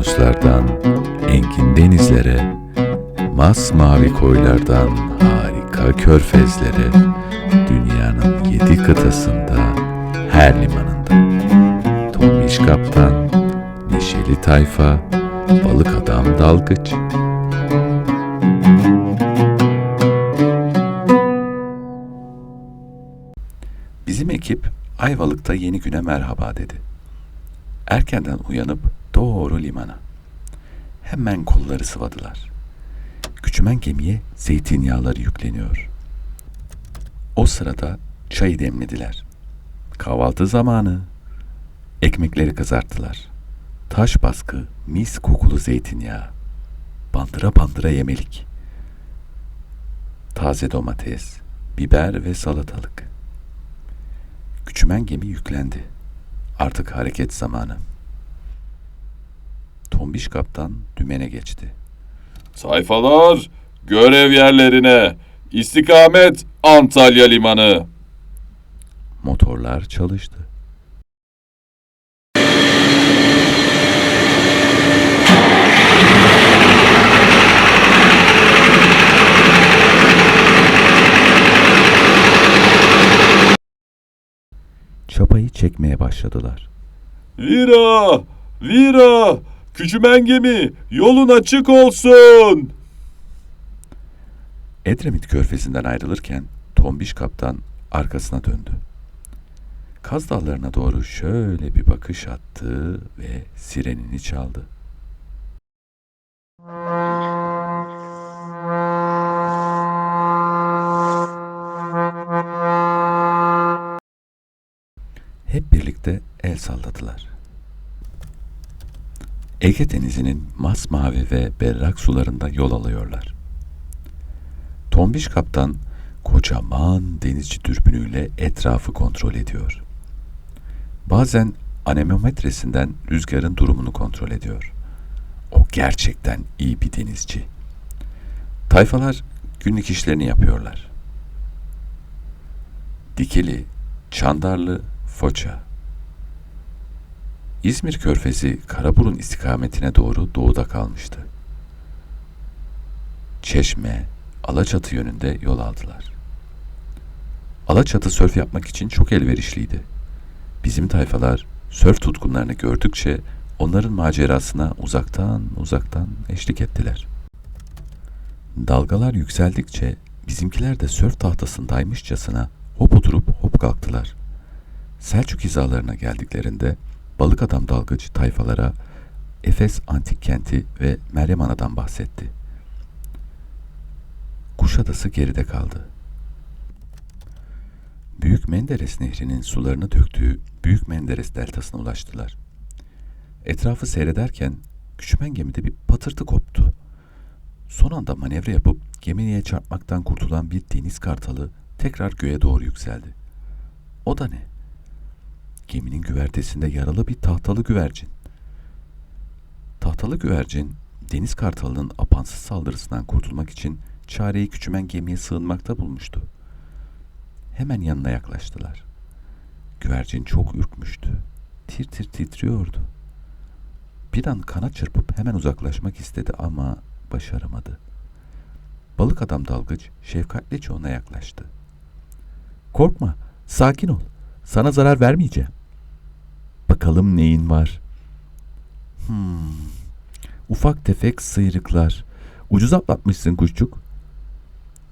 okyanuslardan engin denizlere, masmavi koylardan harika körfezlere, dünyanın yedi kıtasında, her limanında. Tombiş kaptan, neşeli tayfa, balık adam dalgıç. Bizim ekip Ayvalık'ta yeni güne merhaba dedi. Erkenden uyanıp doğru limana. Hemen kolları sıvadılar. Küçümen gemiye zeytinyağları yükleniyor. O sırada çayı demlediler. Kahvaltı zamanı. Ekmekleri kızarttılar. Taş baskı, mis kokulu zeytinyağı. Bandıra bandıra yemelik. Taze domates, biber ve salatalık. Küçümen gemi yüklendi. Artık hareket zamanı. Tombiş kaptan dümene geçti. Sayfalar, görev yerlerine. İstikamet Antalya Limanı. Motorlar çalıştı. Çapayı çekmeye başladılar. Vira! Vira! Küçümen gemi, yolun açık olsun. Edremit körfezinden ayrılırken Tombiş kaptan arkasına döndü. Kaz Dağları'na doğru şöyle bir bakış attı ve sirenini çaldı. Hep birlikte el salladılar. Ege Denizi'nin masmavi ve berrak sularında yol alıyorlar. Tombiş kaptan kocaman denizci dürbünüyle etrafı kontrol ediyor. Bazen anemometresinden rüzgarın durumunu kontrol ediyor. O gerçekten iyi bir denizci. Tayfalar günlük işlerini yapıyorlar. Dikili, Çandarlı, Foça. İzmir Körfezi Karaburun istikametine doğru doğuda kalmıştı. Çeşme, Alaçatı yönünde yol aldılar. Alaçatı sörf yapmak için çok elverişliydi. Bizim tayfalar sörf tutkunlarını gördükçe onların macerasına uzaktan uzaktan eşlik ettiler. Dalgalar yükseldikçe bizimkiler de sörf tahtasındaymışçasına hop oturup hop kalktılar. Selçuk hizalarına geldiklerinde balık adam dalgıç tayfalara Efes antik kenti ve Meryem Ana'dan bahsetti. Kuşadası geride kaldı. Büyük Menderes Nehri'nin sularını döktüğü Büyük Menderes deltasına ulaştılar. Etrafı seyrederken küçümen gemide bir patırtı koptu. Son anda manevra yapıp gemiye çarpmaktan kurtulan bir deniz kartalı tekrar göğe doğru yükseldi. O da ne? Geminin güvertesinde yaralı bir tahtalı güvercin. Tahtalı güvercin deniz kartalının apansız saldırısından kurtulmak için çareyi küçümen gemiye sığınmakta bulmuştu. Hemen yanına yaklaştılar. Güvercin çok ürkmüştü. Tir tir titriyordu. Bir an kanat çırpıp hemen uzaklaşmak istedi ama başaramadı. Balık adam dalgıç şefkatlice ona yaklaştı. Korkma, sakin ol. Sana zarar vermeyeceğim. Bakalım neyin var? Hmm, ufak tefek sıyrıklar. Ucuz atlatmışsın kuşçuk.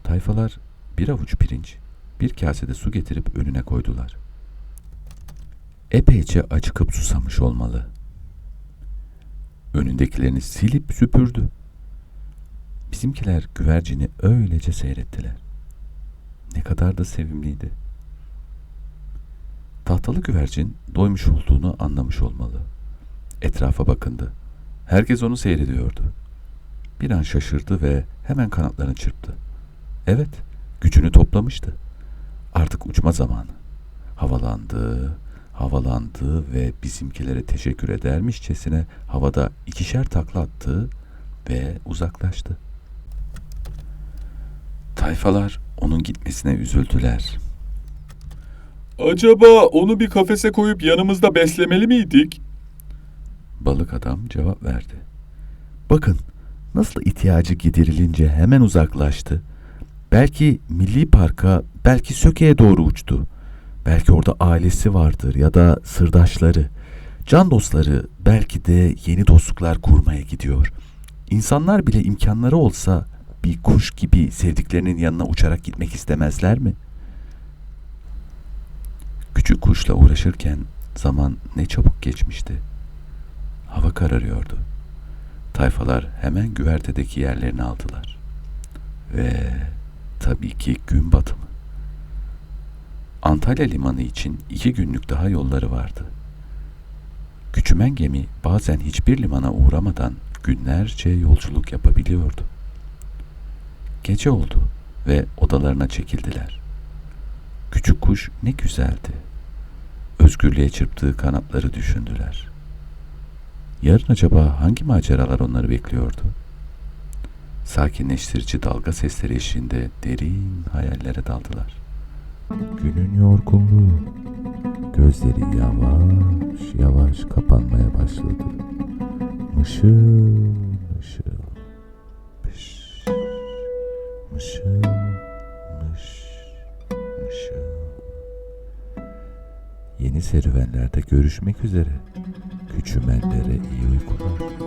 Tayfalar bir avuç pirinç, bir kasede su getirip önüne koydular. Epeyce acıkıp susamış olmalı. Önündekilerini silip süpürdü. Bizimkiler güvercini öylece seyrettiler. Ne kadar da sevimliydi. Tahtalı güvercin doymuş olduğunu anlamış olmalı. Etrafa bakındı. Herkes onu seyrediyordu. Bir an şaşırdı ve hemen kanatlarını çırptı. Evet, gücünü toplamıştı. Artık uçma zamanı. Havalandı, havalandı ve bizimkilere teşekkür edermişçesine havada ikişer takla attı ve uzaklaştı. Tayfalar onun gitmesine üzüldüler. Acaba onu bir kafese koyup yanımızda beslemeli miydik? Balık adam cevap verdi. Bakın nasıl ihtiyacı giderilince hemen uzaklaştı. Belki milli parka, belki Söke'ye doğru uçtu. Belki orada ailesi vardır ya da sırdaşları. Can dostları belki de yeni dostluklar kurmaya gidiyor. İnsanlar bile imkanları olsa bir kuş gibi sevdiklerinin yanına uçarak gitmek istemezler mi? Küçük kuşla uğraşırken zaman ne çabuk geçmişti. Hava kararıyordu. Tayfalar hemen güvertedeki yerlerini aldılar. Ve tabii ki gün batımı. Antalya limanı için iki günlük daha yolları vardı. Küçümen gemi bazen hiçbir limana uğramadan günlerce yolculuk yapabiliyordu. Gece oldu ve odalarına çekildiler. Küçük kuş ne güzeldi. Özgürlüğe çırptığı kanatları düşündüler. Yarın acaba hangi maceralar onları bekliyordu? Sakinleştirici dalga sesleri eşliğinde derin hayallere daldılar. Günün yorgunluğu, gözleri yavaş yavaş kapanmaya başladı. Mışıl Yeni serüvenlerde görüşmek üzere. Küçümenlere iyi uykular.